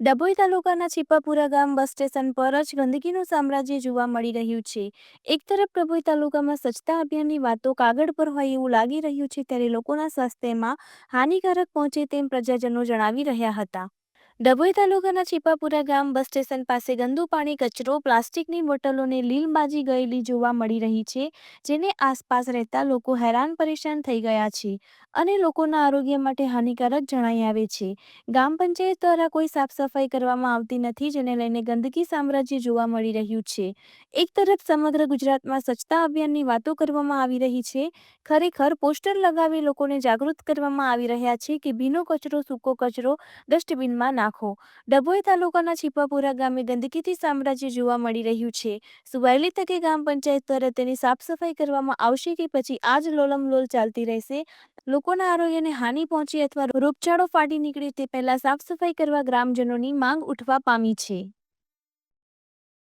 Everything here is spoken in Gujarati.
ડભોઈ તાલુકાના છીપાપુરા ગામ બસ સ્ટેશન પર જ ગંદકીનું સામ્રાજ્ય જોવા મળી રહ્યું છે. એક તરફ ડભોઈ તાલુકામાં સ્વચ્છતા અભિયાનની વાતો કાગળ પર હોય એવું લાગી રહ્યું છે, ત્યારે લોકોના સ્વાસ્થ્યમાં હાનિકારક પહોંચે તેમ પ્રજાજનો જણાવી રહ્યા હતા. ડભોઈ તાલુકાના છીપાપુરા ગામ બસ સ્ટેશન પાસે ગંદુ પાણી, કચરો, પ્લાસ્ટિકની બોટલોને લીલબાજી ગયેલી જોવા મળી રહી છે, જેને આસપાસ રહેતા લોકો હેરાન પરેશાન થઈ ગયા છે અને લોકોના આરોગ્ય માટે હાનિકારક જણાઈ આવે છે. ગામ પંચાયત દ્વારા કોઈ સાફ સફાઈ કરવામાં આવતી નથી, જેને લઈને ગંદકી સામ્રાજ્ય જોવા મળી રહ્યું છે. એક તરફ સમગ્ર ગુજરાતમાં સ્વચ્છતા અભિયાનની વાતો કરવામાં આવી રહી છે, ખરેખર પોસ્ટર લગાવી લોકોને જાગૃત કરવામાં આવી રહ્યા છે કે ભીનો કચરો, સૂકો કચરો ડસ્ટબિનમાં નાખો ડભોઈ તાલુકાના છીપાપુરા ગામે ગંદકીથી સામ્રાજ્ય જોવા મળી રહ્યું છે. શું વહેલી તકે ગામ પંચાયત દ્વારા તેની સાફ સફાઈ કરવામાં આવશે કે પછી આ જ લોલમલોલ ચાલતી રહેશે? લોકોના આરોગ્યને હાનિ પહોંચે અથવા રોગચાળો ફાટી નીકળે તે પહેલા સાફ સફાઈ કરવા ગ્રામજનોની માંગ ઉઠવા પામી છે.